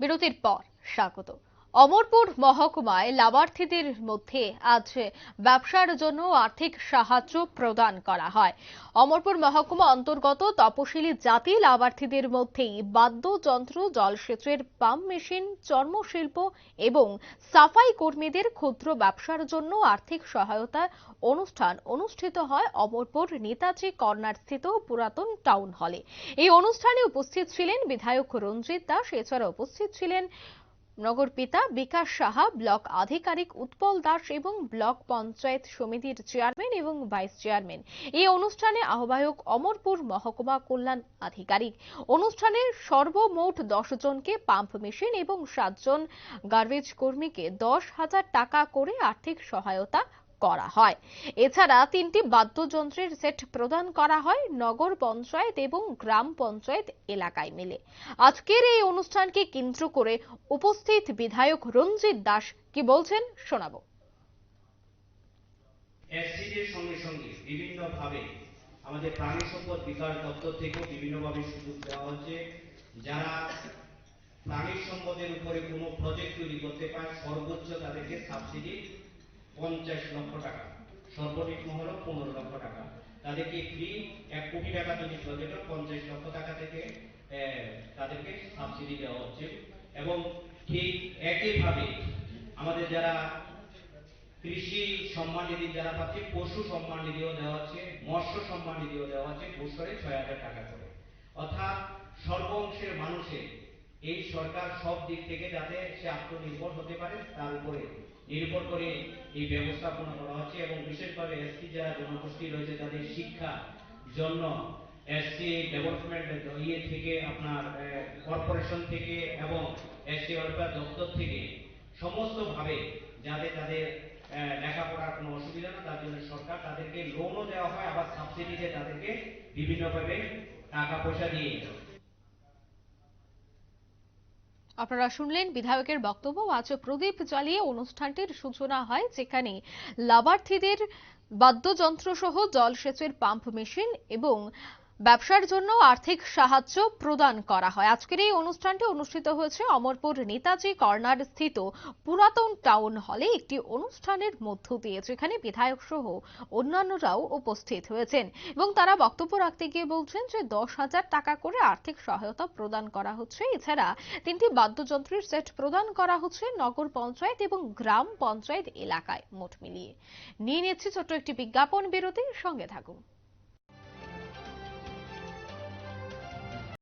বিরতির পর স্বাগত। অমরপুর মহকুমায় লাভার্থীদের মধ্যে আজ ব্যবসার জন্য আর্থিক সাহায্য প্রদান করা হয়। অমরপুর মহকুমা অন্তর্গত তপশিলি জাতি লাভার্থীদের মধ্যেই বাদ্যযন্ত্র, জলসেচের পাম্প মেশিন, চর্মশিল্প এবং সাফাই কর্মীদের ক্ষুদ্র ব্যবসার জন্য আর্থিক সহায়তা অনুষ্ঠান অনুষ্ঠিত হয় অমরপুর নেতাজি কর্নার স্থিত পুরাতন টাউন হলে। এই অনুষ্ঠানে উপস্থিত ছিলেন বিধায়ক রঞ্জিত দাস এছাড়া উপস্থিত ছিলেন নগর পিতা বিকাশ সাহা, ব্লক আধিকারিক উৎপল দাস এবং ব্লক পঞ্চায়েত সমিতির চেয়ারম্যান এবং ভাইস চেয়ারম্যান। এই অনুষ্ঠানে আহ্বায়ক অমরপুর মহকুমা কল্যাণ আধিকারিক। অনুষ্ঠানে সর্বমোট দশ জনকে পাম্প মেশিন এবং সাতজন গার্বেজ কর্মীকে দশ হাজার টাকা করে আর্থিক সহায়তা করা হয়। এছাড়া তিনটি বাদ্যযন্ত্রের সেট প্রদান করা হয় নগর পঞ্চায়েত এবং গ্রাম পঞ্চায়েত এলাকায় মিলে। আজকের এই অনুষ্ঠানকে কেন্দ্র করে উপস্থিত বিধায়ক রঞ্জিত দাস কি বলছেন শোনাবো। আমাদের প্রাণী সম্পদ বিকাশ দপ্তর থেকেও বিভিন্নভাবে সুযোগ দেওয়া হচ্ছে। যারা প্রাণী সম্পদের উপরে কোনো প্রজেক্ট তৈরি করতে পারে, সর্বোচ্চ তাদেরকে সাবসিডি পঞ্চাশ লক্ষ টাকা। সর্বনিম্ন হলো পনেরো লক্ষ টাকা। তাদেরকে ফ্রি এক কোটি টাকা যদি হয়, পঞ্চাশ লক্ষ টাকা থেকে তাদেরকে সাবসিডি দেওয়া হচ্ছে। এবং ঠিক একইভাবে আমাদের যারা কৃষি সম্মান নিধি যারা পাচ্ছে পশু সম্মান নিধিও দেওয়া হচ্ছে মৎস্য সম্মান নিধিও দেওয়া হচ্ছে বছরে ছয় হাজার টাকা করে। অর্থাৎ সর্ব অংশের মানুষের এই সরকার সব দিক থেকে যাতে সে আত্মনির্ভর হতে পারে, তার উপরে নির্ভর করে এই ব্যবস্থাপনা করা হচ্ছে এবং বিশেষভাবে এসসি যারা জনগোষ্ঠী রয়েছে, তাদের শিক্ষা জন্য এসসি ডেভেলপমেন্ট ইয়ে থেকে আপনার কর্পোরেশন থেকে এবং এসসি ওয়েলফেয়ার দপ্তর থেকে সমস্তভাবে যাতে তাদের লেখাপড়ার কোনো অসুবিধা না, তার জন্য সরকার তাদেরকে লোনও দেওয়া হয়, আবার সাবসিডিতে তাদেরকে বিভিন্নভাবে টাকা পয়সা দিয়ে আপনারা শুনলেন বিধায়কের বক্তব্য। আজ প্রদীপ জ্বালিয়ে অনুষ্ঠানটির সূচনা হয় যেখানে লাভার্থীদের বাদ্যযন্ত্র সহ জলসেচের পাম্প মেশিন এবং ব্যবসার জন্য আর্থিক সাহায্য প্রদান করা হয়। আজকের এই অনুষ্ঠানটি অনুষ্ঠিত হয়েছে অমরপুর নেতাজি কর্নার স্থিত পুরাতন টাউন হলে একটি অনুষ্ঠানের মধ্য দিয়ে, যেখানে বিধায়ক সহ অন্যান্যরাও উপস্থিত হয়েছেন এবং তারা বক্তব্য রাখতে গিয়ে বলছেন যে দশ হাজার টাকা করে আর্থিক সহায়তা প্রদান করা হচ্ছে। এছাড়া তিনটি বাদ্যযন্ত্রের সেট প্রদান করা হচ্ছে নগর পঞ্চায়েত এবং গ্রাম পঞ্চায়েত এলাকায়। মোট মিলিয়ে নিয়ে নিচ্ছে ছোট্ট একটি বিজ্ঞাপন বিরতির সঙ্গে থাকুন।